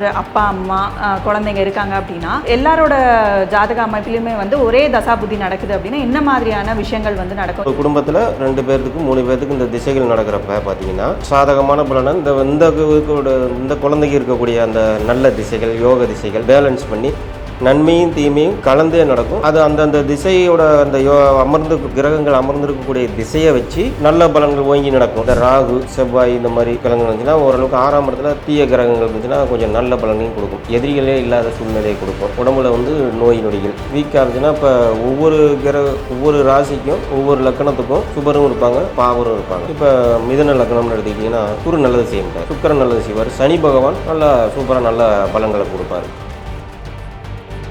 ஒரு அப்பா அம்மா குழந்தைங்க இருக்காங்க அப்படின்னா எல்லாரோட ஜாதக அமைப்பிலுமே வந்து ஒரே தசாபுத்தி நடக்குது அப்படின்னா என்ன மாதிரியான விஷயங்கள் வந்து நடக்கும்? ஒரு குடும்பத்தில் ரெண்டு பேர்த்துக்கு மூணு பேர்த்துக்கு இந்த திசைகள் நடக்கிறப்ப பார்த்தீங்கன்னா சாதகமான பலனை இந்த இந்த இந்த குழந்தைக்கு இருக்கக்கூடிய அந்த நல்ல திசைகள் யோக திசைகள் பேலன்ஸ் பண்ணி நன்மையும் தீமையும் கலந்தே நடக்கும். அது அந்தந்த திசையோட அந்த யோ அமர்ந்து கிரகங்கள் அமர்ந்திருக்கக்கூடிய திசையை வச்சு நல்ல பலன்கள் ஓங்கி நடக்கும். இந்த ராகு செவ்வாய் இந்த மாதிரி கிழங்கு இருந்துச்சுன்னா ஓரளவுக்கு ஆறாம் இடத்துல தீய கிரகங்கள் இருந்துச்சுன்னா கொஞ்சம் நல்ல பலனையும் கொடுக்கும். எதிரிகளே இல்லாத சூழ்நிலையை கொடுக்கும். உடம்புல வந்து நோய் நொடிகள். வீக்காக இருந்துச்சுன்னா இப்போ ஒவ்வொரு கிரக ஒவ்வொரு ராசிக்கும் ஒவ்வொரு லக்கணத்துக்கும் சுபரும் இருப்பாங்க பாவரும் இருப்பாங்க. இப்போ மிதன லக்கணம்னு எடுத்துக்கிட்டிங்கன்னா குரு நல்லது செய்ய முடியாது சுக்கரன் நல்லது செய்வார். சனி பகவான் நல்லா சூப்பராக நல்ல பலங்களை கொடுப்பாரு.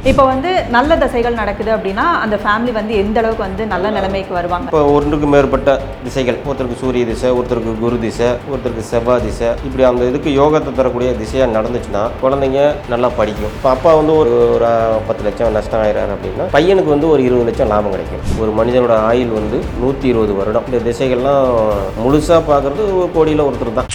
இப்போ வந்து நல்ல தசைகள் நடக்குது அப்படின்னா அந்த ஃபேமிலி வந்து எந்த அளவுக்கு வந்து நல்ல நிலைமைக்கு வருவாங்க? இப்போ ஒன்றுக்கு மேற்பட்ட திசைகள் ஒருத்தருக்கு சூரிய திசை ஒருத்தருக்கு குரு திசை ஒருத்தருக்கு செவ்வாய் திசை இப்படி அந்த இதுக்கு யோகத்தை தரக்கூடிய திசையாக நடந்துச்சுன்னா குழந்தைங்க நல்லா படிக்கும். இப்போ அப்பா வந்து ஒரு ஒரு பத்து லட்சம் நஷ்டம் ஆயிடுறாரு அப்படின்னா பையனுக்கு வந்து ஒரு இருபது லட்சம் லாபம் கிடைக்கும். ஒரு மனிதனோட ஆயுள் வந்து நூற்றி இருபது வருடம். இந்த திசைகள்லாம் முழுசாக பார்க்குறது ஒரு கோடியில் ஒருத்தர் தான்.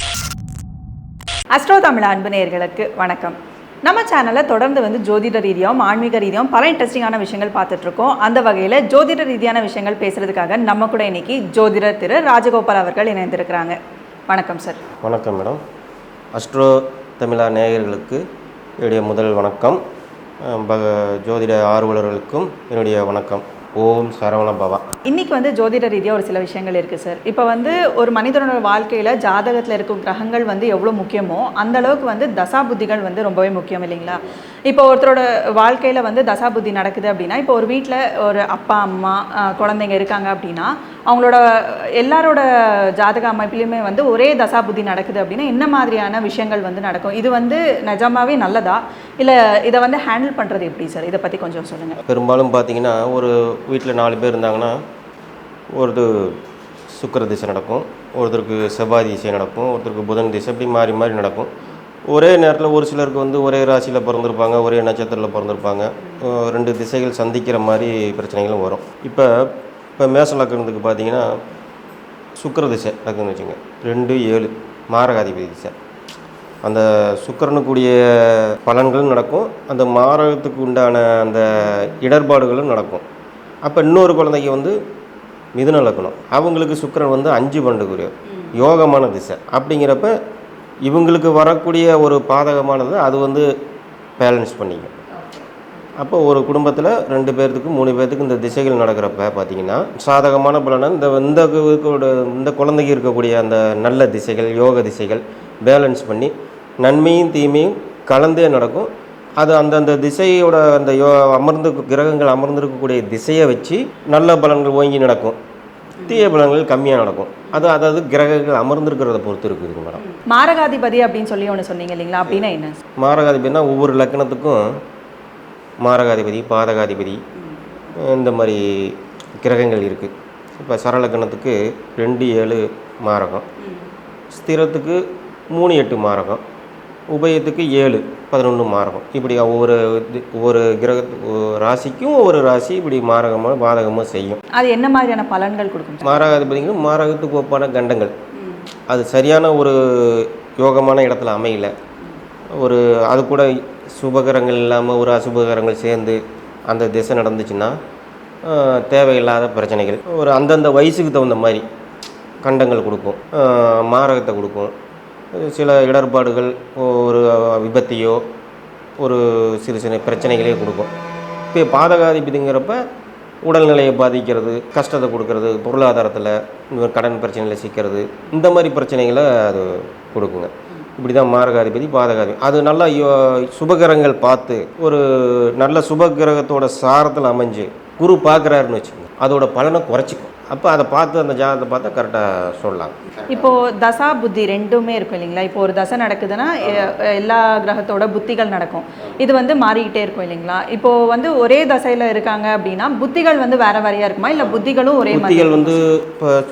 அஸ்ட்ரோ தமிழ் அன்பு நேயர்களுக்கு வணக்கம். நம்ம சேனலில் தொடர்ந்து வந்து ஜோதிட ரீதியாகவும் ஆன்மீக ரீதியாகவும் பல இன்ட்ரெஸ்டிங்கான விஷயங்கள் பார்த்துட்ருக்கோம். அந்த வகையில் ஜோதிட ரீதியான விஷயங்கள் பேசுகிறதுக்காக நம்ம கூட இன்னைக்கு ஜோதிடர் திரு ராஜகோபால் அவர்கள் இணைந்திருக்கிறாங்க. வணக்கம் சார் வணக்கம் மேடம் அஸ்ட்ரோ தமிழா நேயர்களுக்கு என்னுடைய முதல் வணக்கம். பக ஜோதிட ஆர்வலர்களுக்கும் என்னுடைய வணக்கம். ஓம் சரவண பவா. இன்னைக்கு வந்து ஜோதிட ரீதியாக ஒரு சில விஷயங்கள் இருக்குது சார் இப்போ வந்து ஒரு மனிதனோட வாழ்க்கையில் ஜாதகத்தில் இருக்கும் கிரகங்கள் வந்து எவ்வளோ முக்கியமோ அந்த அளவுக்கு வந்து தசாபுத்திகள் வந்து ரொம்பவே முக்கியம் இல்லைங்களா? இப்போ ஒருத்தரோட வாழ்க்கையில் வந்து தசாபுத்தி நடக்குது அப்படின்னா இப்போ ஒரு வீட்டில் ஒரு அப்பா அம்மா குழந்தைங்க இருக்காங்க அப்படின்னா அவங்களோட எல்லாரோட ஜாதக அமைப்பிலையுமே வந்து ஒரே தசாபுத்தி நடக்குது அப்படின்னா என்ன மாதிரியான விஷயங்கள் வந்து நடக்கும்? இது வந்து நிஜமாவே நல்லதா? இல்லை இதை வந்து ஹேண்டில் பண்ணுறது எப்படி சார்? இதை பற்றி கொஞ்சம் சொல்லுங்கள் பெரும்பாலும் பார்த்தீங்கன்னா ஒரு வீட்டில் நாலு பேர் இருந்தாங்கன்னா ஒரு சுக்கர திசை நடக்கும் ஒருத்தருக்கு செவ்வாய் திசை நடக்கும் ஒருத்தருக்கு புதன் திசை இப்படி மாறி மாறி நடக்கும். ஒரே நேரத்தில் ஒரு சிலருக்கு வந்து ஒரே ராசியில் பிறந்திருப்பாங்க ஒரே நட்சத்திரத்தில் பிறந்திருப்பாங்க. ரெண்டு திசைகள் சந்திக்கிற மாதிரி பிரச்சனைகளும் வரும். இப்போ இப்போ மேச லக்கணத்துக்கு பார்த்தீங்கன்னா சுக்கிர திசை நடக்குதுன்னு வச்சுங்க ரெண்டு ஏழு மாரகாதிபதி திசை. அந்த சுக்கிரனுக்குரிய பலன்களும் நடக்கும். அந்த மாரகத்துக்கு உண்டான அந்த இடர்பாடுகளும் நடக்கும். அப்போ இன்னொரு குழந்தைக்கு வந்து மிதுன லக்கணம் அவங்களுக்கு சுக்கிரன் வந்து அஞ்சு பண்டுக்குரிய யோகமான திசை. அப்படிங்கிறப்ப இவங்களுக்கு வரக்கூடிய ஒரு பாதகமானது அது வந்து பேலன்ஸ் பண்ணிக்கும் அப்போ ஒரு குடும்பத்தில் ரெண்டு பேர்த்துக்கு மூணு பேர்த்துக்கு இந்த திசைகள் நடக்கிறப்ப பார்த்தீங்கன்னா சாதகமான பலனை இந்த இந்த இந்த குழந்தைக்கு இருக்கக்கூடிய அந்த நல்ல திசைகள் யோக திசைகள் பேலன்ஸ் பண்ணி நன்மையும் தீமையும் கலந்தே நடக்கும். அது அந்தந்த திசையோட அந்த யோ அமர்ந்து கிரகங்கள் அமர்ந்திருக்கக்கூடிய திசையை வச்சு நல்ல பலன்கள் ஓங்கி நடக்கும். தீய பலன்கள் கம்மியாக நடக்கும். அது அதாவது கிரகங்கள் அமர்ந்திருக்கிறத பொறுத்து இருக்குதுங்க மேடம். மாரகாதிபதி அப்படின்னு சொல்லி ஒன்று சொன்னீங்க இல்லைங்களா? அப்படின்னா என்ன? மாரகாதிபதினா ஒவ்வொரு லக்கணத்துக்கும் மாரகாதிபதி பாதகாதிபதி இந்த மாதிரி கிரகங்கள் இருக்குது இப்போ சரலக்கணத்துக்கு ரெண்டு ஏழு மாரகம். ஸ்திரத்துக்கு மூணு எட்டு மாரகம். உபயத்துக்கு ஏழு பதினொன்று மாரகம் இப்படி ஒவ்வொரு ஒவ்வொரு கிரக ராசிக்கும் ஒவ்வொரு ராசி இப்படி மாரகமாக பாதகமாக செய்யும். அது என்ன மாதிரியான பலன்கள் கொடுக்கும்? சார்? மாரகாதிபதிங்க மாரகத்துக்கு ஒப்பான கண்டங்கள். அது சரியான ஒரு யோகமான இடத்துல அமையல. ஒரு அது கூட சுபகரங்கள் இல்லாமல் ஒரு அசுபகரங்கள் சேர்ந்து அந்த திசை நடந்துச்சுன்னா தேவையில்லாத பிரச்சனைகள். ஒரு அந்தந்த வயசுக்கு தகுந்த மாதிரி கண்டங்கள் கொடுக்கும் மாரகத்தை கொடுக்கும் சில இடர்பாடுகள் ஒரு விபத்தையோ ஒரு சிறு சிறு பிரச்சனைகளே கொடுக்கும். இப்போ பாதகாதிபதிங்கிறப்ப உடல்நிலையை பாதிக்கிறது கஷ்டத்தை கொடுக்கறது பொருளாதாரத்தில் இந்த கடன் பிரச்சனையில் சிக்கிறது இந்த மாதிரி பிரச்சனைகளை அது கொடுக்குங்க. இப்படி தான் மாரகாதிபதி பாதகாதிபதி. அது நல்லா யோ- சுபகிரகங்கள் பார்த்து ஒரு நல்ல சுபகிரகத்தோட சாரத்தில் அமைஞ்சு குரு பார்க்குறாருன்னு வச்சுக்கோங்க. அதோட பலனை குறைச்சிக்கும். அப்போ அதை பார்த்து அந்த ஜாதகத்தை பார்த்தா கரெக்டாக சொல்லலாம். இப்போ தசா புத்தி ரெண்டுமே இருக்கும் இல்லைங்களா? இப்போ ஒரு தசை நடக்குதுன்னா எல்லா கிரகத்தோட புத்திகள் நடக்கும். இது வந்து மாறிக்கிட்டே இருக்கும் இல்லைங்களா? இப்போ வந்து ஒரே தசையில இருக்காங்க அப்படின்னா புத்திகள் வந்து வேற வேறையா இருக்குமா? இல்ல புத்திகளும் ஒரே புத்திகள் வந்து இப்போ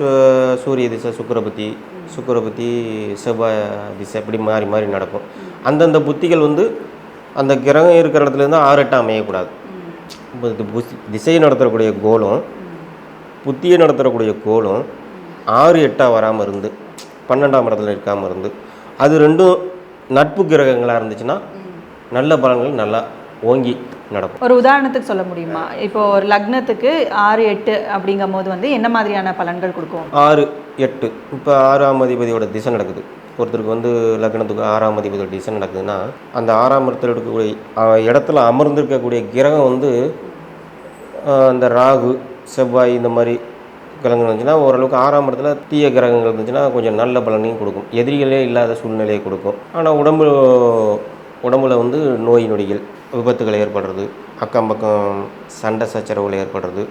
சூரிய திசை சுக்கிரபுத்தி சுக்கிரபுத்தி செவ்வாய் திசை இப்படி மாறி மாறி நடக்கும். அந்தந்த புத்திகள் வந்து அந்த கிரகம் இருக்கிற இடத்துலேருந்து ஆறு எட்டாக அமையக்கூடாது. புத்தி- திசையை நடத்தக்கூடிய கோலம் புத்தியை நடத்தக்கூடிய கோலம் ஆறு எட்டாக வராமல் இருந்து பன்னெண்டாம் இடத்துல இருக்காமல் இருந்து அது ரெண்டும் நட்பு கிரகங்களாக இருந்துச்சுன்னா நல்ல பலன்கள் நல்லா ஓங்கி நடக்கும். ஒரு உதாரணத்துக்கு சொல்ல முடியுமா? இப்போ ஒரு லக்னத்துக்கு ஆறு எட்டு அப்படிங்கும் போது வந்து என்ன மாதிரியான பலன்கள் கொடுக்கும்? ஆறு எட்டு. இப்போ ஆறாம் அதிபதியோட திசை நடக்குது. ஒருத்தருக்கு வந்து லக்னத்துக்கு ஆறாம் அதிபதியோட திசை நடக்குதுன்னா அந்த ஆறாம் இடத்துல இருக்கக்கூடிய இடத்துல அமர்ந்திருக்கக்கூடிய கிரகம் வந்து அந்த ராகு செவ்வாய் இந்த மாதிரி கிரகங்கள் இருந்துச்சுன்னா ஓரளவுக்கு ஆறாம் இடத்துல தீய கிரகங்கள் இருந்துச்சுன்னா கொஞ்சம் நல்ல பலனையும் கொடுக்கும். எதிரிகளே இல்லாத சூழ்நிலையை கொடுக்கும். ஆனால் உடம்பு உடம்புல வந்து நோய் நொடிகள் விபத்துகள் ஏற்படுறது அக்கம் பக்கம் சண்டை சச்சரவுகள் ஏற்படுறது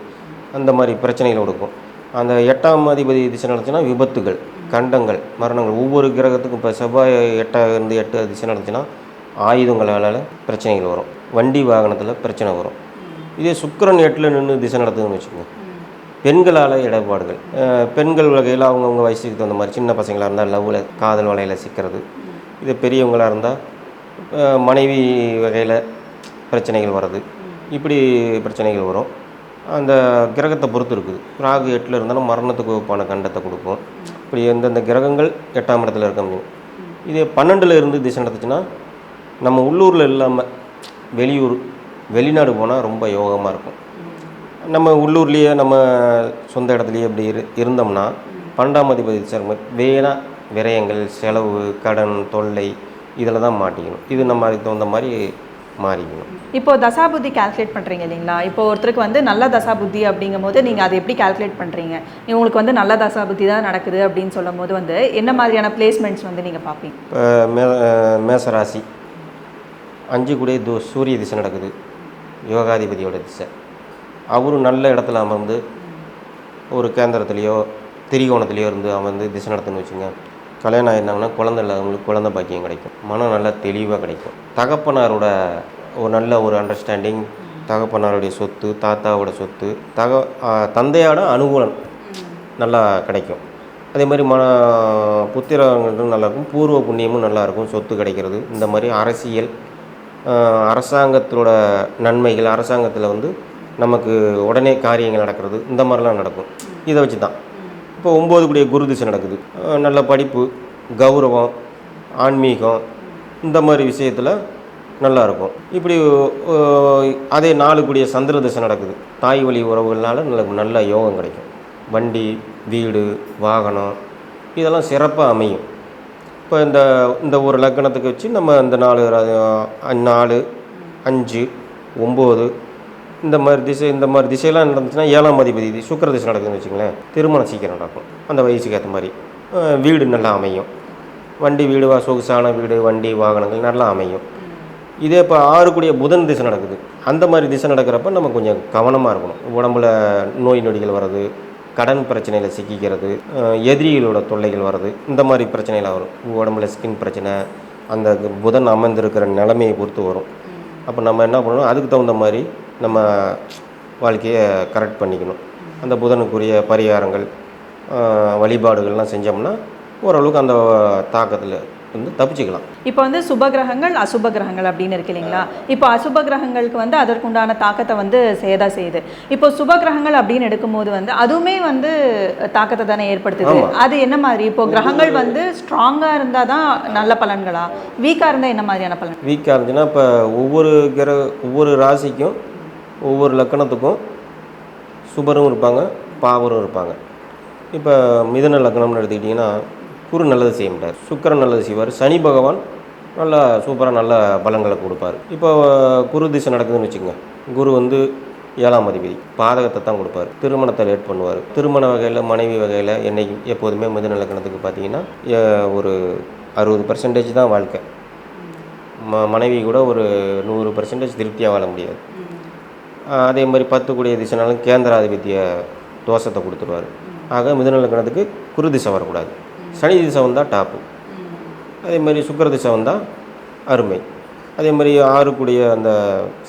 அந்த மாதிரி பிரச்சனைகள் கொடுக்கும். அந்த எட்டாம் அதிபதி திசை நடந்துச்சுன்னா விபத்துகள் கண்டங்கள் மரணங்கள். ஒவ்வொரு கிரகத்துக்கும் இப்போ செவ்வாய் எட்டாக இருந்து எட்டு திசை நடந்துச்சுன்னா ஆயுதங்களால் பிரச்சனைகள் வரும். வண்டி வாகனத்தில் பிரச்சனை வரும். இதே சுக்கிரன் எட்டில் நின்று திசை நடத்துதுன்னு வச்சுக்கோங்க. பெண்களால் இடர்பாடுகள். பெண்கள் வகையில் அவங்கவுங்க வயசுக்கு தகுந்த மாதிரி சின்ன பசங்களாக இருந்தால் லவ்வில் காதல் வலையில் சிக்கிறது. இது பெரியவங்களாக இருந்தால் மனைவி வகையில் பிரச்சனைகள் வர்றது. இப்படி பிரச்சனைகள் வரும். அந்த கிரகத்தை பொறுத்து இருக்குது. ராகு எட்டில் இருந்தாலும் மரணத்துக்கு ஒப்பான கண்டத்தை கொடுக்கும். இப்படி எந்தெந்த கிரகங்கள் எட்டாம் இடத்துல இருக்க முடியும். இதே பன்னெண்டில் இருந்து திசை நடத்துச்சுன்னா நம்ம உள்ளூரில் இல்லாமல் வெளியூர் வெளிநாடு போனால் ரொம்ப யோகமாக இருக்கும். நம்ம உள்ளூர்லேயே நம்ம சொந்த இடத்துலையே இப்படி இரு இருந்தோம்னா பன்னெண்டாம் அதிபதி சார் வேணா விரயங்கள் செலவு கடன் தொல்லை இதில் தான் மாட்டிக்கணும். இது நம்ம அதுக்கு தகுந்த மாதிரி மாறிக்கணும். இப்போ தசாபுத்தி கால்குலேட் பண்ணுறீங்க இல்லைங்களா? இப்போ ஒருத்தருக்கு வந்து நல்ல தசாபுத்தி அப்படிங்கும் போது நீங்கள் அதை எப்படி கால்குலேட் பண்ணுறீங்க உங்களுக்கு வந்து நல்ல தசாபுத்தி தான் நடக்குது அப்படின்னு சொல்லும் போது வந்து என்ன மாதிரியான பிளேஸ்மெண்ட்ஸ் வந்து நீங்கள் பார்ப்பீங்க? இப்போ மே மேசராசி. அஞ்சு கூடிய தூ சூரிய திசை நடக்குது. யோகாதிபதியோட திசை. அவரும் நல்ல இடத்துல அமர்ந்து ஒரு கேந்திரத்துலேயோ திரிகோணத்துலேயோ இருந்து அமர்ந்து திசை நடத்துன்னு வச்சுங்க. கல்யாணம் ஆயிருந்தாங்கன்னா குழந்தை இல்லாதவங்களுக்கு குழந்தை பாக்கியம் கிடைக்கும். மனம் நல்லா தெளிவாக கிடைக்கும். தகப்பனாரோட ஒரு நல்ல ஒரு அண்டர்ஸ்டாண்டிங் தகப்பனாருடைய சொத்து தாத்தாவோட சொத்து தக தந்தையோட அனுகூலம் நல்லா கிடைக்கும். அதே மாதிரி மன புத்திரங்களும் நல்லாயிருக்கும் பூர்வ புண்ணியமும் நல்லாயிருக்கும் சொத்து கிடைக்கிறது. இந்த மாதிரி அரசியல் அரசாங்கத்தோட நன்மைகள் அரசாங்கத்தில் வந்து நமக்கு உடனே காரியங்கள் நடக்கிறது இந்த மாதிரிலாம் நடக்கும். இதை வச்சு தான் இப்போ ஒம்பது கூடிய குரு திசை நடக்குது. நல்ல படிப்பு கௌரவம் ஆன்மீகம் இந்த மாதிரி விஷயத்தில் நல்லா இருக்கும். இப்படி அதே நாலு கூடிய சந்திர திசை நடக்குது. தாய் வழி உறவுகள்னால நல்ல நல்ல யோகம் கிடைக்கும். வண்டி வீடு வாகனம் இதெல்லாம் சிறப்பாக அமையும். இப்போ இந்த இந்த ஒரு லக்கணத்துக்கு வச்சு நம்ம இந்த நாலு நாலு அஞ்சு ஒம்பது இந்த மாதிரி திசை இந்த மாதிரி திசையெல்லாம் நடந்துச்சுன்னா ஏழாம் அதிபதி இது சுக்கிர திசை நடக்குதுன்னு வச்சுங்களேன் திருமணம் சீக்கிரம் நடக்கும். அந்த வயசுக்கு ஏற்ற மாதிரி. வீடு நல்லா அமையும். வண்டி வீடு வா சொகுசான வீடு வண்டி வாகனங்கள் நல்லா அமையும். இதே இப்போ ஆறுக்குடிய புதன் திசை நடக்குது. அந்த மாதிரி திசை நடக்கிறப்ப நம்ம கொஞ்சம் கவனமாக இருக்கணும். உடம்புல நோய் நொடிகள் வர்றது கடன் பிரச்சனையில் சிக்கிக்கிறது எதிரிகளோட தொல்லைகள் வர்றது இந்த மாதிரி பிரச்சனைகள் வரும். உடம்புல ஸ்கின் பிரச்சனை அந்த புதன் அமர்ந்திருக்கிற நிலைமையை பொறுத்து வரும். அப்போ நம்ம என்ன பண்ணணும்? அதுக்கு தகுந்த மாதிரி நம்ம வாழ்க்கையை கரெக்ட் பண்ணிக்கணும். அந்த புதனுக்குரிய பரிகாரங்கள் வழிபாடுகள்லாம் செஞ்சோம்னா ஓரளவுக்கு அந்த தாக்கத்தில் வந்து தப்பிச்சுக்கலாம். இப்போ வந்து சுப கிரகங்கள் அசுப கிரகங்கள் அப்படின்னு இருக்கு இல்லைங்களா? இப்போ அசுப கிரகங்களுக்கு வந்து அதற்குண்டான தாக்கத்தை வந்து செய்யதா செய்யுது. இப்போ சுப கிரகங்கள் அப்படின்னு எடுக்கும்போது வந்து அதுவுமே வந்து தாக்கத்தை தானே ஏற்படுத்துது. அது என்ன மாதிரி? இப்போ கிரகங்கள் வந்து ஸ்ட்ராங்காக இருந்தால் தான் நல்ல பலன்களா? வீக்காக இருந்தால் என்ன மாதிரியான பலன்? வீக்காக இருந்துச்சுன்னா இப்போ ஒவ்வொரு கிர ஒவ்வொரு ராசிக்கும் ஒவ்வொரு லக்கணத்துக்கும் சுபரும் இருப்பாங்க பாவரும் இருப்பாங்க. இப்போ மிதுன லக்னம்னு எடுத்துக்கிட்டிங்கன்னா குரு நல்லது செய்ய மாட்டார் சுக்கிரன் நல்லது செய்வார். சனி பகவான் நல்லா சூப்பராக நல்ல பலன்களை கொடுப்பார். இப்போ குரு திசை நடக்குதுன்னு வச்சுக்கோங்க. குரு வந்து ஏழாம் அதிபதி. பாதகத்தை தான் கொடுப்பார். திருமணத்தை லேட் பண்ணுவார். திருமண வகையில் மனைவி வகையில் என்னைக்கு எப்போதுமே மிதுன லக்னத்துக்கு பார்த்தீங்கன்னா ஒரு அறுபது பர்சன்டேஜ் தான் வாழ்க்கை. ம மனைவி கூட ஒரு நூறு பர்சன்டேஜ் திருப்தியாக வாழ முடியாது. அதே மாதிரி பத்து கூடிய திசைனாலும் கேந்திராதிபத்திய தோஷத்தை கொடுத்துருவார். ஆக மிதுன லக்னத்துக்கு குரு திசை வரக்கூடாது. சனி திசை வந்தால் டாப்பு. அதே மாதிரி சுக்கிர திசை வந்தால் அருமை. அதே மாதிரி ஆறு கூடிய அந்த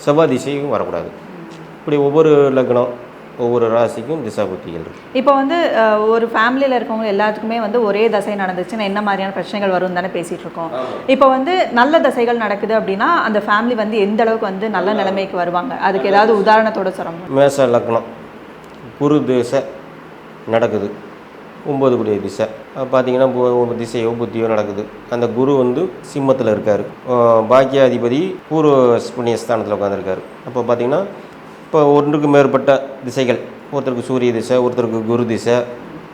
செவ்வாய் திசையும் வரக்கூடாது. இப்படி ஒவ்வொரு லக்னம் ஒவ்வொரு ராசிக்கும் திசா புத்திகள் இப்போ வந்து ஒரு ஃபேமிலியில் இருக்கவங்க எல்லாத்துக்குமே வந்து ஒரே தசை நடந்துச்சுன்னா என்ன மாதிரியான பிரச்சனைகள் வரும் தானே பேசிகிட்டு இருக்கோம். இப்போ வந்து நல்ல தசைகள் நடக்குது அப்படின்னா அந்த ஃபேமிலி வந்து எந்த அளவுக்கு வந்து நல்ல நிலைமைக்கு வருவாங்க? அதுக்கு ஏதாவது உதாரணத்தோட சொல்லணும் மேச லக்னம். குரு திசை நடக்குது. ஒம்பது கூடிய திசை. பார்த்தீங்கன்னா திசையோ புத்தியோ நடக்குது. அந்த குரு வந்து சிம்மத்தில் இருக்கார். பாக்கியாதிபதி பூர்வ புண்ணியஸ்தானத்தில் உட்காந்துருக்காரு அப்போ பார்த்தீங்கன்னா இப்போ ஒன்றுக்கு மேற்பட்ட திசைகள். ஒருத்தருக்கு சூரிய திசை ஒருத்தருக்கு குரு திசை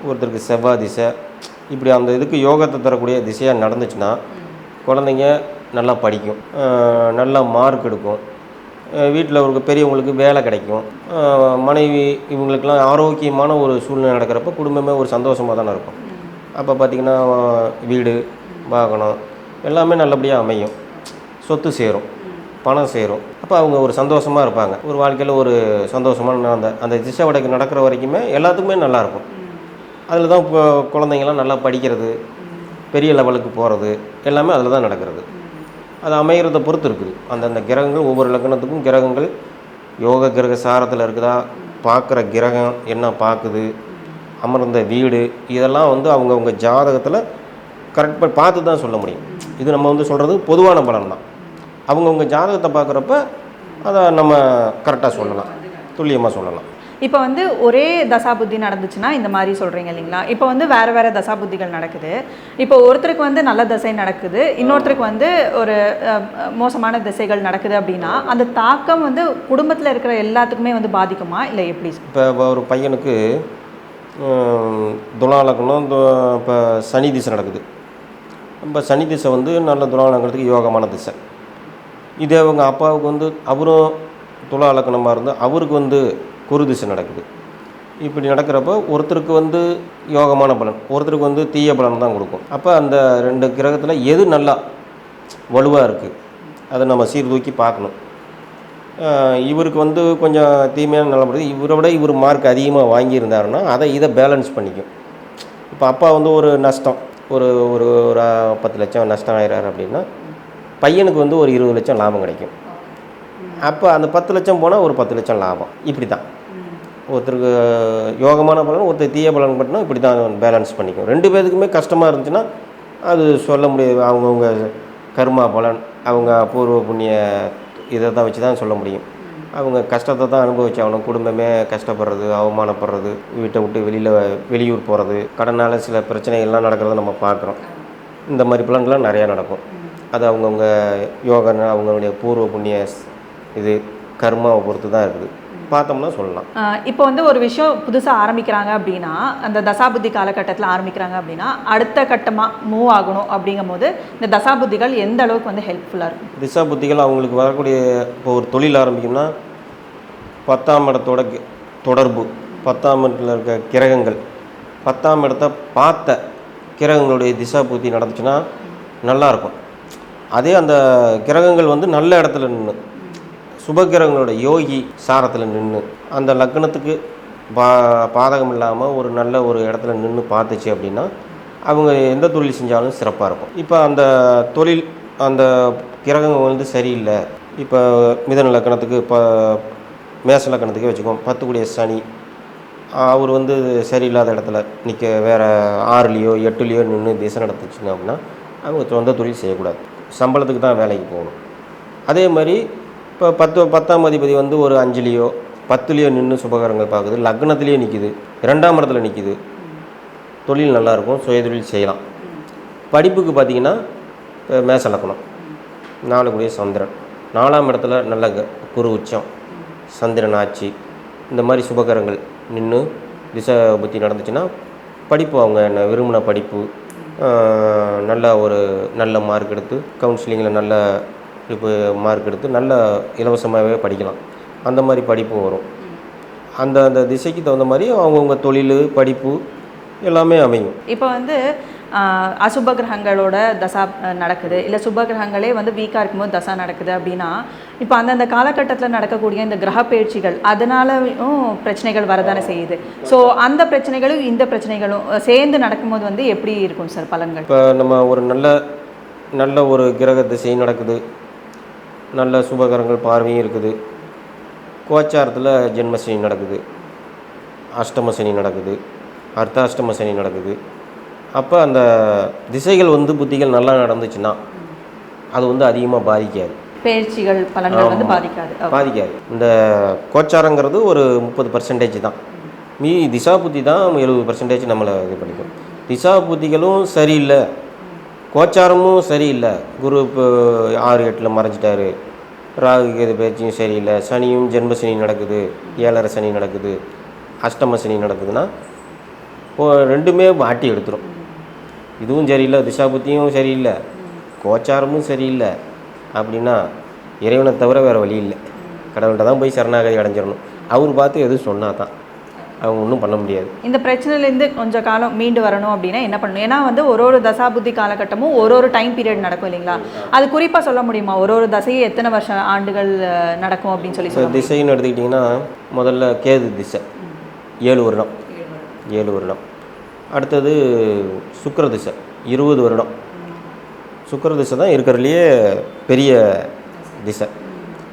ஒருத்தருக்கு செவ்வாய் திசை. இப்படி அந்த இதுக்கு யோகத்தை தரக்கூடிய திசையாக நடந்துச்சுன்னா குழந்தைங்க நல்லா படிக்கும். நல்லா மார்க் எடுக்கும். வீட்டில் ஒரு பெரியவங்களுக்கு வேலை கிடைக்கும். மனைவி இவங்களுக்கெல்லாம் ஆரோக்கியமான ஒரு சூழ்நிலை நடக்கிறப்ப குடும்பமே ஒரு சந்தோஷமாக தானே இருக்கும். அப்போ பார்த்திங்கன்னா வீடு வாகனம் எல்லாமே நல்லபடியாக அமையும். சொத்து சேரும். பணம் சேரும். அப்போ அவங்க ஒரு சந்தோஷமாக இருப்பாங்க. ஒரு வாழ்க்கையில் ஒரு சந்தோஷமான அந்த அந்த திசை வடக்கு நடக்கிற வரைக்குமே எல்லாத்துக்குமே நல்லாயிருக்கும் அதில் தான் இப்போ குழந்தைங்கள்லாம் நல்லா படிக்கிறது பெரிய லெவலுக்கு போகிறது எல்லாமே அதில் தான் நடக்கிறது. அது அமைகிறத பொறுத்து இருக்குது. அந்தந்த கிரகங்கள் ஒவ்வொரு லக்னத்துக்கும் கிரகங்கள் யோக கிரக சாரத்தில் இருக்குதா? பார்க்குற கிரகம் என்ன பார்க்குது அமர்ந்த வீடு இதெல்லாம் வந்து அவங்கவுங்க ஜாதகத்தில் கரெக்ட் பார்த்து தான் சொல்ல முடியும். இது நம்ம வந்து சொல்கிறது பொதுவான பலன் தான் அவங்கவுங்க ஜாதகத்தை பார்க்குறப்ப அதை நம்ம கரெக்டாக சொல்லலாம். துல்லியமாக சொல்லலாம். இப்போ வந்து ஒரே தசாபுத்தி நடந்துச்சுன்னா இந்த மாதிரி சொல்கிறீங்க இல்லைங்களா? இப்போ வந்து வேறு வேறு தசாபுத்திகள் நடக்குது. இப்போ ஒருத்தருக்கு வந்து நல்ல தசை நடக்குது. இன்னொருத்தருக்கு வந்து ஒரு மோசமான திசைகள் நடக்குது அப்படின்னா அந்த தாக்கம் வந்து குடும்பத்தில் இருக்கிற எல்லாத்துக்குமே வந்து பாதிக்குமா? இல்லை எப்படி? இப்போ ஒரு பையனுக்கு துலாலக்கணம் இப்போ சனி திசை நடக்குது. இப்போ சனி திசை வந்து நல்ல துலாலக்கணத்துக்கு யோகமான திசை. இதே அவங்க அப்பாவுக்கு வந்து அவரும் துலா லக்னமாக இருந்து அவருக்கு வந்து குரு திசை நடக்குது. இப்படி நடக்கிறப்போ ஒருத்தருக்கு வந்து யோகமான பலன் ஒருத்தருக்கு வந்து தீய பலன் தான் கொடுக்கும். அப்போ அந்த ரெண்டு கிரகத்தில் எது நல்லா வலுவாக இருக்குது அதை நம்ம சீர்தூக்கி பார்க்கணும். இவருக்கு வந்து கொஞ்சம் தீமையான நிலப்படுது இவரை விட இவர் மார்க் அதிகமாக வாங்கியிருந்தாருன்னா அதை இதை பேலன்ஸ் பண்ணிக்கும். இப்போ அப்பா வந்து ஒரு நஷ்டம். ஒரு ஒரு ஒரு பத்து லட்சம் நஷ்டம் ஆயிடுறாரு அப்படின்னா பையனுக்கு வந்து ஒரு இருபது லட்சம் லாபம் கிடைக்கும். அப்போ அந்த பத்து லட்சம் போனால் ஒரு பத்து லட்சம் லாபம். இப்படி தான். ஒருத்தருக்கு யோகமான பலன் ஒருத்தர் தீய பலன் பட்டினா இப்படி தான் பேலன்ஸ் பண்ணிக்கும். ரெண்டு பேருக்குமே கஷ்டமாக இருந்துச்சுன்னா அது சொல்ல முடியாது. அவங்கவுங்க கர்மா பலன் அவங்க பூர்வ புண்ணிய இதை தான் வச்சு தான் சொல்ல முடியும். அவங்க கஷ்டத்தை தான் அனுபவிச்சாகணும். குடும்பமே கஷ்டப்படுறது அவமானப்படுறது வீட்டை விட்டு வெளியில் வெளியூர் போகிறது கடனால் சில பிரச்சனைகள்லாம் நடக்கிறத நம்ம பார்க்குறோம். இந்த மாதிரி பலன்கள்லாம் நிறையா நடக்கும். அது அவங்கவுங்க யோகன்னு அவங்களுடைய பூர்வ புண்ணிய இது கர்மாவை பொறுத்து தான் இருக்குது. பார்த்தோம்னா சொல்லலாம். இப்போ வந்து ஒரு விஷயம் புதுசாக ஆரம்பிக்கிறாங்க அப்படின்னா அந்த தசாபுத்தி காலகட்டத்தில் ஆரம்பிக்கிறாங்க அப்படின்னா அடுத்த கட்டமாக மூவ் ஆகணும் அப்படிங்கும் போது இந்த தசாபுத்திகள் எந்த அளவுக்கு வந்து ஹெல்ப்ஃபுல்லாக இருக்கும்? திசா புத்திகள் அவங்களுக்கு வரக்கூடிய இப்போ ஒரு தொழில் ஆரம்பிக்கணும்னா பத்தாம் இடத்தோட தொடர்பு பத்தாம் இடத்துல இருக்க கிரகங்கள் பத்தாம் இடத்த பார்த்த கிரகங்களுடைய திசா புத்தி நடந்துச்சுன்னா நல்லாயிருக்கும் அதே அந்த கிரகங்கள் வந்து நல்ல இடத்துல நின்று சுபகிரகங்களோட யோகி சாரத்தில் நின்று அந்த லக்னத்துக்கு பா பாதகம் இல்லாமல் ஒரு நல்ல ஒரு இடத்துல நின்று பார்த்துச்சு அப்படின்னா அவங்க எந்த தொழில் செஞ்சாலும் சிறப்பாக இருக்கும். இப்போ அந்த தொழில் அந்த கிரகங்கள் வந்து சரியில்லை. இப்போ மிதன லக்கணத்துக்கு இப்போ மேச லக்கணத்துக்கே வச்சுக்கோம். பத்துக்குடிய சனி அவர் வந்து சரியில்லாத இடத்துல நிற்க வேறு ஆறுலேயோ எட்டுலேயோ நின்று திசை நடத்துச்சுங்க அப்படின்னா அவங்க சொந்த தொழில் செய்யக்கூடாது. சம்பளத்துக்கு தான் வேலைக்கு போகணும். அதே மாதிரி இப்போ பத்து பத்தாம் அதிபதி வந்து ஒரு அஞ்சுலேயோ பத்துலேயோ நின்று சுபகாரங்கள் பார்க்குது. லக்னத்துலேயே நிற்கிது ரெண்டாம் இடத்துல நிற்கிது தொழில் நல்லாயிருக்கும். சுயதொழில் செய்யலாம். படிப்புக்கு பார்த்தீங்கன்னா இப்போ மேச லக்னம். நாலு கூடிய சந்திரன். நாலாம் இடத்துல நல்ல க- குரு உச்சம். சந்திரன் ஆட்சி. இந்த மாதிரி சுபகரங்கள் நின்று திசை புத்தி நடந்துச்சுன்னா படிப்பு அவங்க என்ன விரும்பின படிப்பு நல்ல ஒரு நல்ல மார்க் எடுத்து கவுன்சிலிங்கில் நல்ல இப்போ மார்க் எடுத்து நல்ல இலவசமாகவே படிக்கலாம். அந்த மாதிரி படிப்பும் வரும். அந்த அந்த திசைக்கு தகுந்த மாதிரி அவங்கவுங்க தொழில் படிப்பு எல்லாமே அமையும். இப்போ வந்து அசுப கிரகங்களோட தசா நடக்குது. இல்லை சுப கிரகங்களே வந்து வீக்காக இருக்கும்போது தசா நடக்குது அப்படின்னா இப்போ அந்தந்த காலகட்டத்தில் நடக்கக்கூடிய இந்த கிரக பயிற்சிகள் அதனாலயும் பிரச்சனைகள் வரதானே செய்யுது. ஸோ அந்த பிரச்சனைகளும் இந்த பிரச்சனைகளும் சேர்ந்து நடக்கும்போது வந்து எப்படி இருக்கும் சார் பலன்கள்? இப்போ நம்ம ஒரு நல்ல நல்ல ஒரு கிரக திசை நடக்குது. நல்ல சுபகரங்கள் பார்வையும் இருக்குது. கோச்சாரத்தில் ஜென்மசனி நடக்குது. அஷ்டம சனி நடக்குது. அர்த்தாஷ்டம சனி நடக்குது. அப்போ அந்த திசைகள் வந்து புத்திகள் நல்லா நடந்துச்சுன்னா அது வந்து அதிகமாக பாதிக்காது. பயிற்சிகள் பலன்கள் வந்து பாதிக்காது. பாதிக்காது. இந்த கோச்சாரங்கிறது ஒரு முப்பது பர்சன்டேஜ் தான். மீ திசா புத்தி தான் எழுபது பர்சன்டேஜ் நம்மளை இது பண்ணிக்கும். திசா புத்திகளும் சரியில்லை. கோச்சாரமும் சரியில்லை. குரு இப்போ ஆறு எட்டில் மறைஞ்சிட்டாரு. ராகு கேது பயிற்சியும் சரியில்லை. சனியும் ஜென்ம சனி நடக்குது. ஏழரை சனி நடக்குது. அஷ்டம சனி நடக்குதுன்னா ரெண்டுமே ஆட்டி எடுத்துரும். இதுவும் சரியில்லை. திசாபுத்தியும் சரியில்லை. கோச்சாரமும் சரியில்லை. அப்படின்னா இறைவனை தவிர வேறு வழி இல்லை. கடவுள்கிட்ட தான் போய் சரணாகதி அடைஞ்சிடணும் அவர் பார்த்து எதுவும் சொன்னா தான் அவங்க ஒன்றும் பண்ண முடியாது. இந்த பிரச்சனையிலேருந்து கொஞ்சம் காலம் மீண்டு வரணும் அப்படின்னா என்ன பண்ணணும்? ஏன்னா வந்து ஒரு ஒரு தசாபுத்தி காலகட்டமும் ஒரு ஒரு டைம் பீரியட் நடக்கும் இல்லைங்களா? அது குறிப்பாக சொல்ல முடியுமா? ஒரு ஒரு தசையை எத்தனை வருஷம் ஆண்டுகள் நடக்கும் அப்படின்னு சொல்லி இப்போ சொல்ல திசைன்னு எடுத்துக்கிட்டிங்கன்னா முதல்ல கேது திசை. ஏழு வருடம். ஏழு வருடம். அடுத்தது சுக்கிர திசை. இருபது வருடம். சுக்கிர திசை தான் இருக்கிறதுலையே பெரிய திசை.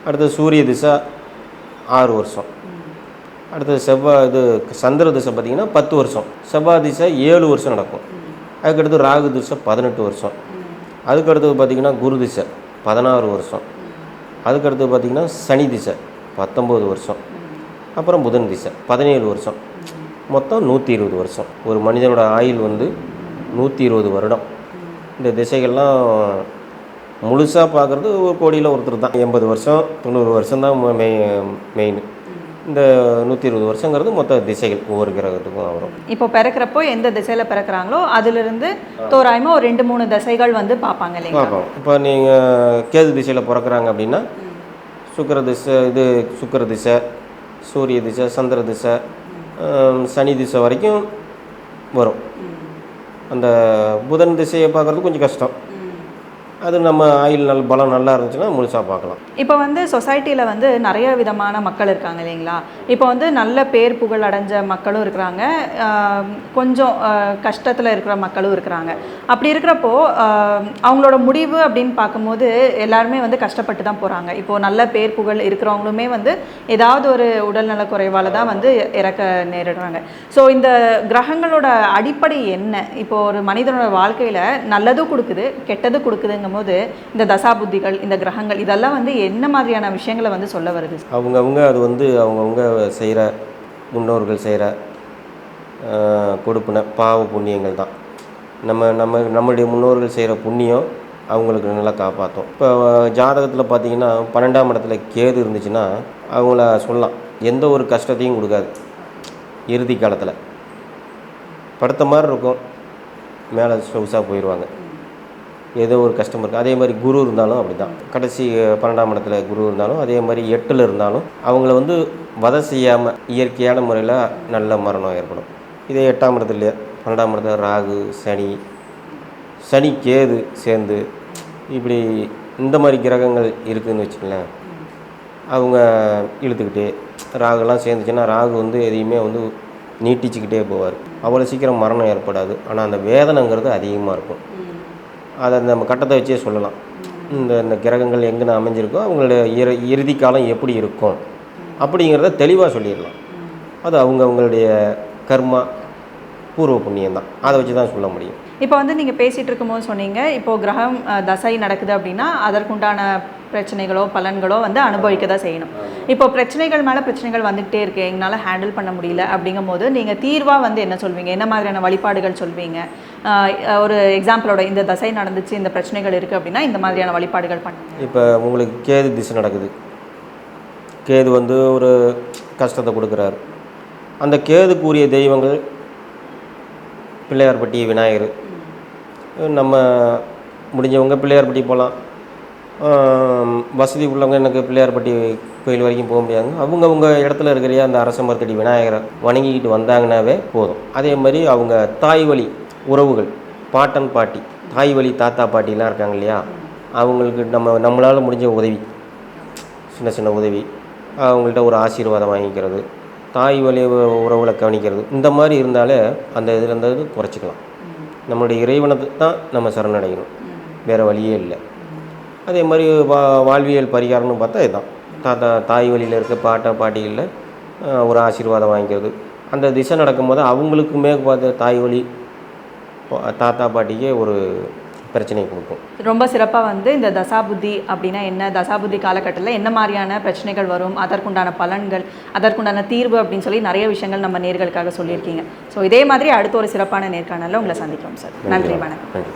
அடுத்தது சூரிய திசை ஆறு வருஷம். அடுத்தது செவ்வாய் இது சந்திர திசை பார்த்திங்கன்னா பத்து வருஷம். செவ்வாய் திசை ஏழு வருஷம் நடக்கும். அதுக்கடுத்து ராகு திசை பதினெட்டு வருஷம். அதுக்கடுத்தது பார்த்திங்கன்னா குரு திசை பதினாறு வருஷம். அதுக்கடுத்து பார்த்திங்கன்னா சனி திசை பத்தொம்போது வருஷம். அப்புறம் புதன் திசை பதினேழு வருஷம். மொத்தம் நூற்றி இருபது வருஷம். ஒரு மனிதனோட ஆயுள் வந்து நூற்றி இருபது வருடம். இந்த திசைகள்லாம் முழுசாக பார்க்குறது ஒரு கோடியில் ஒருத்தர் தான். எண்பது வருஷம் தொண்ணூறு வருஷம் தான் மெய் மெயின். இந்த நூற்றி இருபது வருஷங்கிறது மொத்த திசைகள் ஒவ்வொரு கிரகத்துக்கும் வரும். இப்போ பிறக்கிறப்போ எந்த திசையில பிறக்கிறாங்களோ அதிலிருந்து தோராயமா ஒரு ரெண்டு மூணு திசைகள் வந்து பார்ப்பாங்க இல்லைங்களா? பார்ப்போம். இப்போ நீங்கள் கேது திசையில் பிறக்கிறாங்க அப்படின்னா சுக்கிர திசை இது சுக்கிர திசை சூரிய திசை சந்திர திசை சனி திசை வரைக்கும் வரும். அந்த புதன் திசையை பார்க்குறது கொஞ்சம் கஷ்டம். அது நம்ம ஆயில் நல்ல பலம் நல்லா இருந்துச்சுன்னா முழுசாக பார்க்கலாம். இப்போ வந்து சொசைட்டியில் வந்து நிறைய விதமான மக்கள் இருக்காங்க இல்லைங்களா? இப்போ வந்து நல்ல பேர் புகழ் அடைஞ்ச மக்களும் இருக்கிறாங்க. கொஞ்சம் கஷ்டத்தில் இருக்கிற மக்களும் இருக்கிறாங்க. அப்படி இருக்கிறப்போ அவங்களோட முடிவு அப்படின்னு பார்க்கும்போது எல்லாருமே வந்து கஷ்டப்பட்டு தான் போகிறாங்க இப்போது நல்ல பேர் புகழ் இருக்கிறவங்களுமே வந்து ஏதாவது ஒரு உடல்நல குறைவால் தான் வந்து இறக்க நேரிடுறாங்க. ஸோ இந்த கிரகங்களோட அடிப்படை என்ன? இப்போ ஒரு மனிதனோட வாழ்க்கையில் நல்லதும் கொடுக்குது கெட்டதும் கொடுக்குதுங்க போது இந்த தசாபுத்திகள் இந்த கிரகங்கள் இதெல்லாம் வந்து என்ன மாதிரியான விஷயங்களை வந்து சொல்ல வருது? அவங்கவுங்க அது வந்து அவங்கவுங்க செய்கிற முன்னோர்கள் செய்கிற கொடுப்பின பாவ புண்ணியங்கள் தான். நம்ம நம்ம நம்மளுடைய முன்னோர்கள் செய்கிற புண்ணியம் அவங்களுக்கு நல்லா காப்பாற்றும். இப்போ ஜாதகத்தில் பார்த்தீங்கன்னா பன்னெண்டாம் இடத்துல கேது இருந்துச்சுன்னா அவங்கள சொல்லலாம். எந்த ஒரு கஷ்டத்தையும் கொடுக்காது. இறுதி காலத்தில். படுத்த மாதிரி இருக்கும். மேலே சொகுசாக போயிடுவாங்க. ஏதோ ஒரு கஷ்டம் இருக்குது அதே மாதிரி குரு இருந்தாலும் அப்படி தான் கடைசி பன்னெண்டாம் இடத்துல குரு இருந்தாலும் அதே மாதிரி எட்டில் இருந்தாலும் அவங்கள வந்து வதை செய்யாமல் இயற்கையான முறையில் நல்ல மரணம் ஏற்படும். இதே எட்டாம் இடத்துல பன்னெண்டாம் இடத்துல ராகு சனி சனி கேது சேர்ந்து இப்படி இந்த மாதிரி கிரகங்கள் இருக்குதுன்னு வச்சுங்களேன் அவங்க இழுத்துக்கிட்டே ராகுலாம் சேர்ந்துச்சுன்னா ராகு வந்து எதையுமே வந்து நீட்டிச்சுக்கிட்டே போவார். அவ்வளோ சீக்கிரம் மரணம் ஏற்படாது. ஆனால் அந்த வேதனைங்கிறது அதிகமாக இருக்கும். அதை நம்ம கட்டத்தை வச்சே சொல்லலாம். இந்த இந்த கிரகங்கள் எங்கே அமைஞ்சிருக்கோ அவங்களுடைய இறு இறுதி காலம் எப்படி இருக்கும்? அப்படிங்கிறத தெளிவாக சொல்லிடலாம். அது அவங்க அவங்களுடைய கர்மா பூர்வ புண்ணியம் தான் அதை வச்சு தான் சொல்ல முடியும். இப்போ வந்து நீங்கள் பேசிகிட்டு இருக்கும்போது சொன்னீங்க இப்போ கிரகம் தசை நடக்குது அப்படின்னா அதற்குண்டான பிரச்சனைகளோ பலன்களோ வந்து அனுபவிக்க தான் செய்யணும். இப்போ பிரச்சனைகள் மேலே பிரச்சனைகள் வந்துகிட்டே இருக்கு எங்களால் ஹேண்டில் பண்ண முடியல அப்படிங்கும்போது நீங்கள் தீர்வாக வந்து என்ன சொல்வீங்க? என்ன மாதிரியான வழிபாடுகள் சொல்வீங்க? ஒரு எக்ஸாம்பிளோட இந்த தசை நடந்துச்சு இந்த பிரச்சனைகள் இருக்குது அப்படின்னா இந்த மாதிரியான வழிபாடுகள் பண்ணுங்க. இப்போ இப்போ உங்களுக்கு கேது திசை நடக்குது. கேது வந்து ஒரு கஷ்டத்தை கொடுக்குறாரு. அந்த கேதுக்குரிய தெய்வங்கள் பிள்ளையார்பட்டி விநாயகர். நம்ம முடிஞ்சவங்க பிள்ளையார்பட்டி போகலாம் வசதி உள்ளவங்க எனக்கு பிள்ளையார்பட்டி கோயில் வரைக்கும் போக முடியாது. அவங்கவுங்க இடத்துல இருக்கிற அந்த அரச மரத்தடி விநாயகரை வணங்கிக்கிட்டு வந்தாங்கன்னாவே போதும். அதே மாதிரி அவங்க தாய் வழி உறவுகள் பாட்டன் பாட்டி தாய் வழி தாத்தா பாட்டிலாம் இருக்காங்க இல்லையா? அவங்களுக்கு நம்ம நம்மளால் முடிஞ்ச உதவி சின்ன சின்ன உதவி அவங்கள்ட்ட ஒரு ஆசீர்வாதம் வாங்கிக்கிறது தாய் வழி உ- உறவுகளை கவனிக்கிறது. இந்த மாதிரி இருந்தாலே அந்த இதில் இருந்தது குறைச்சிக்கலாம். நம்மளுடைய இறைவனை தான் நம்ம சரணடையணும். வேறு வழியே இல்லை. அதே மாதிரி வா வாழ்வியல் பரிகாரம்னு பார்த்தா இதுதான். தாத்தா தாய் வழியில் இருக்க பாட்டா பாட்டிகளில் ஒரு ஆசீர்வாதம் வாங்கிக்கிறது. அந்த திசை நடக்கும்போது அவங்களுக்குமே பார்த்து தாய் வழி தாத்தா பாட்டிக்கே ஒரு பிரச்சனை கொடுக்கும். ரொம்ப சிறப்பாக வந்து இந்த தசாபுத்தி அப்படின்னா என்ன? தசாபுத்தி காலகட்டத்தில் என்ன மாதிரியான பிரச்சனைகள் வரும்? அதற்குண்டான பலன்கள் அதற்குண்டான தீர்வு அப்படின்னு சொல்லி நிறைய விஷயங்கள் நம்ம நேர்களுக்காக சொல்லியிருக்கீங்க. ஸோ இதே மாதிரி அடுத்த ஒரு சிறப்பான நேர்காணலில் உங்களை சந்திக்கிறோம் சார். நன்றி வணக்கம்.